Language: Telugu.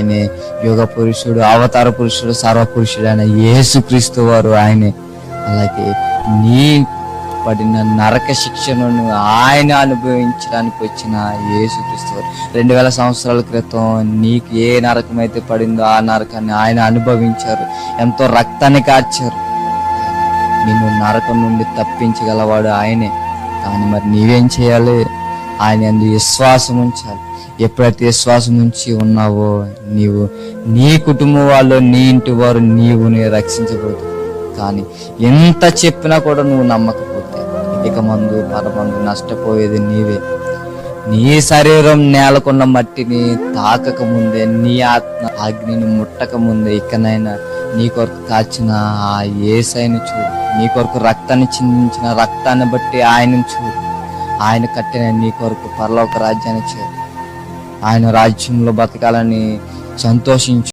ఆయనే యోగ పురుషుడు అవతార పురుషుడు సర్వ పురుషుడు ఆయన యేసుక్రీస్తు వారు ఆయనే. అలాగే నీ పడిన నరక శిక్షను ఆయన అనుభవించడానికి వచ్చిన యేసుక్రీస్తు వారు. రెండు వేల సంవత్సరాల క్రితం నీకు ఏ నరకం అయితే పడిందో ఆ నరకాన్ని ఆయన అనుభవించారు. ఎంతో రక్తాన్ని కార్చారు నిన్ను నరకం నుండి తప్పించగలవాడు ఆయనే. కానీ మరి నీవేం చేయాలి? ఆయన అందు విశ్వాసం ఉంచాలి. ఎప్పుడైతే విశ్వాసం నుంచి ఉన్నావో నీవు నీ కుటుంబం వాళ్ళు నీ ఇంటి వారు నీవు రక్షించబడదు కానీ ఎంత చెప్పినా కూడా నువ్వు నమ్మకపోతే ఇక మందు పరమందు నష్టపోయేది నీవే. నీ శరీరం నేలకున్న మట్టిని తాకక ముందే నీ ఆత్మ అగ్నిని ముట్టక ముందే ఇకనైనా నీ కొరకు కాచిన ఆ ఏసైని చూడు. నీ కొరకు రక్తాన్ని చిందించిన రక్తాన్ని బట్టి ఆయనను చూడు. ఆయన కట్టిన నీ కొరకు పరలోక రాజ్యాన్ని చేరు. ఆయన రాజ్యంలో బతకాలని సంతోషించు